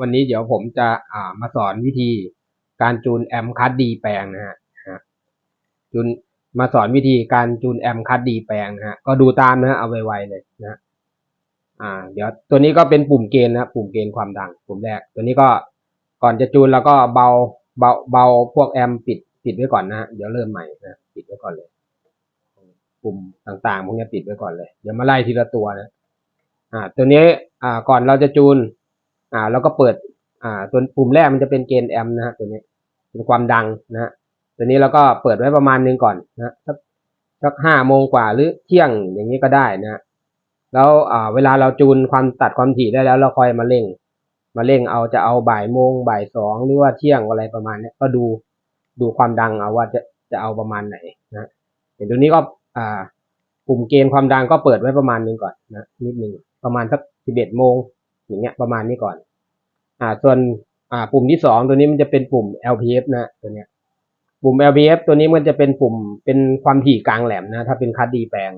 วันนี้เดี๋ยวผมจะอ่ามาสอนวิธีการจูนแอมคัดดีแปลงนะฮะจูนมาสอนวิธีการจูนแอมคัดดีแปลงนะฮะก็ดูตามนะฮะเอาไวๆเลยนะฮะอ่า เดี๋ยวตัวนี้ก็เป็นปุ่มเกณฑ์นะปุ่มเกณฑ์ความดัง ปุ่มแรก ตัวนี้ก็ก่อนจะจูนแล้วก็เบาเบาเบาพวกแอมปิดปิดไว้ก่อนนะฮะเดี๋ยวเริ่มใหม่นะปิดไว้ก่อนเลยปุ่มต่างๆพวกนี้ปิดไว้ก่อนเลยเดี๋ยวมาไล่ทีละตัวนะอ่า ตัวนี้อ่าก่อนเราจะจูน อ่าแล้วก็เปิดอ่าตัวปุ่มแรกมันจะเป็นเกณฑ์แอมนะฮะตัวนี้เป็นความดังนะฮะตัวนี้เราก็เปิดไว้ประมาณนึงก่อนนะสักสักห้าโมงกว่าหรือเที่ยงอย่างนี้ก็ได้นะฮะแล้วอ่าเวลาเราจูนความตัดความถี่ได้แล้วเราค่อยมาเร่ง มาเร่งเอาจะเอาบ่ายโมงบ่ายสองหรือว่าเที่ยงอะไรประมาณนี้ก็ดูดูความดังเอาว่าจะจะเอาประมาณไหนนะเห็นตัวนี้ก็อ่าปุ่มเกณฑ์ความดังก็เปิดไว้ประมาณนึงก่อนนะนิดนึงประมาณสักสิบเอ็ดโมงอย่างเงี้ยประมาณนี้ก่อน อ่าส่วนอ่าปุ่มที่สองตัวนี้มันจะเป็นปุ่ม LPF นะตัวเนี้ยปุ่ม LPF ตัวนี้มันจะเป็นปุ่มเป็นความถี่กลางแหลมนะ ถ้าเป็นคัดดีแปลง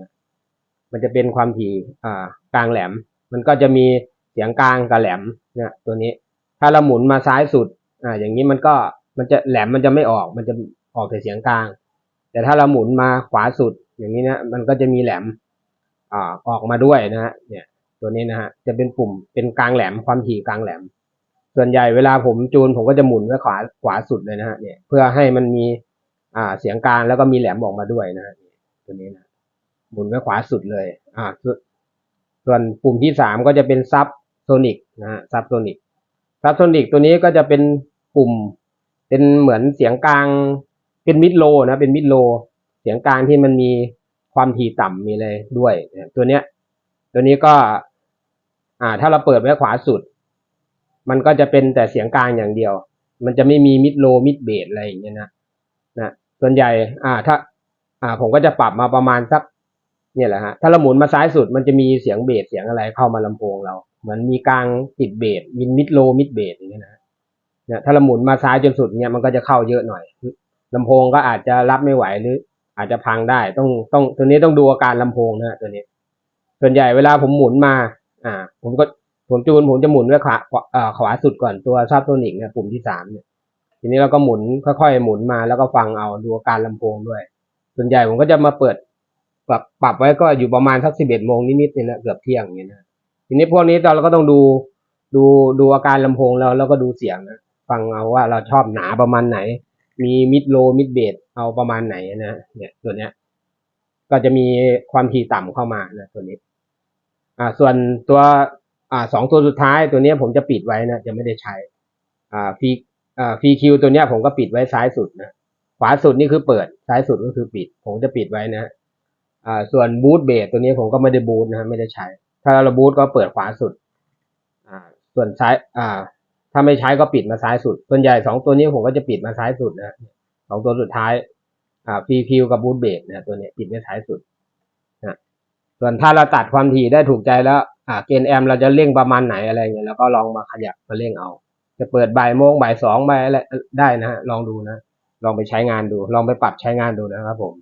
มันจะเป็นความถี่อ่ากลางแหลม มันก็จะมีเสียงกลางกับแหลมเนี่ยตัวนี้ ถ้าเราหมุนมาซ้ายสุดอ่าอย่างนี้มันก็มันจะแหลมมันจะไม่ออก มันจะออกแต่เสียงกลาง แต่ถ้าเราหมุนมาขวาสุด อย่างนี้นะมันก็จะมีแหลมอ่าออกมาด้วยนะฮะเนี่ยตัวนี้นะฮะจะเป็นปุ่มเป็นกลางแหลมความถี่กลางแหลม ส่วนใหญ่เวลาผมจูนผมก็จะหมุนไว้ขวาขวาสุดเลยนะฮะเนี่ยเพื่อให้มันมีอ่าเสียงกลางแล้วก็มีแหลมออกมาด้วยนะฮะตัวนี้นะหมุนไว้ขวาสุดเลย อ่า ส่วนปุ่มที่สามก็จะเป็นซับโซนิกนะฮะซับโซนิกซับโซนิกตัวนี้ก็จะเป็นปุ่มเป็นเหมือนเสียงกลางเป็นมิดโลนะเป็นมิดโล เสียงกลางที่มันมีความถี่ต่ำมีเลยด้วย ตัวเนี้ย ตัวนี้ก็ อ่า ถ้าเราเปิดไว้ขวาสุด มันก็จะเป็นแต่เสียงกลางอย่างเดียว มันจะไม่มีมิดโลมิดเบสอะไรอย่างเงี้ยนะนะส่วนใหญ่อ่าถ้าอ่าผมก็จะปรับมาประมาณสักเนี่ยแหละฮะถ้าเราหมุนมาซ้ายสุดมันจะมีเสียงเบสเสียงอะไรเข้ามาลำโพงเรา เหมือนมีกลางติดเบสมีมิดโลมิดเบสอย่างเงี้ยนะเนี่ยถ้าเราหมุนมาซ้ายจนสุดเนี่ยมันก็จะเข้าเยอะหน่อยลำโพงก็อาจจะรับไม่ไหวหรือ อาจจะพังได้ต้องต้องตัวนี้ต้องดูอาการลำโพงนะตัวนี้ ส่วนใหญ่เวลาผมหมุนมา อ่า ผมก็ ผมจูนผมจะหมุนไว้ขวาขวาสุดก่อนตัวซับโซนิกเนี่ยปุ่มที่สามเนี่ยทีนี้เราก็หมุนค่อยๆหมุนมาแล้วก็ฟังเอาดูอาการลำโพงด้วย ส่วนใหญ่ผมก็จะมาเปิดปรับปรับไว้ก็อยู่ประมาณสักสิบเอ็ดโมงนิดๆเนี่ยนะเกือบเที่ยงเงี้ยนะทีนี้พวกนี้เราก็ต้องดูดูดูอาการลำโพงแล้วแล้วก็ดูเสียงนะฟังเอาว่าเราชอบหนาประมาณไหน มีมิดโลมิดเบสเอาประมาณไหนนะเนี่ยตัวเนี้ย ก็จะมีความถี่ต่ำเข้ามานะตัวนี้ อ่า ส่วนตัว อ่าสองตัวสุดท้ายตัวนี้ผมจะปิดไว้นะจะไม่ได้ใช้อ่าฟีอ่าฟีคิวตัวนี้ผมก็ปิดไว้ซ้ายสุดนะขวาสุดนี่คือเปิดซ้ายสุดก็คือปิด ผมจะปิดไว้นะอ่าส่วนบูทเบสตัวนี้ผมก็ไม่ได้บูทนะไม่ได้ใช้ ถ้าเราบูทก็เปิดขวาสุดอ่าส่วนซ้ายอ่า ถ้าไม่ใช้ก็ปิดมาซ้ายสุด ส่วนใหญ่สองตัวนี้ผมก็จะปิดมาซ้ายสุดนะสองตัวสุดท้ายอ่าฟีคิวกับบูทเบสนะตัวนี้ปิดไว้ซ้ายสุดนะส่วนถ้าเราตัดความถี่ได้ถูกใจแล้ว อ่าเกณฑ์แอมเราจะเร่งประมาณไหนอะไรเงี้ยแล้วก็ลองมาขยับมาเร่งเอา จะเปิดบ่ายโมงบ่ายสองบ่ายอะไรได้นะฮะลองดูนะ ลองไปใช้งานดู ลองไปปรับใช้งานดูนะครับผม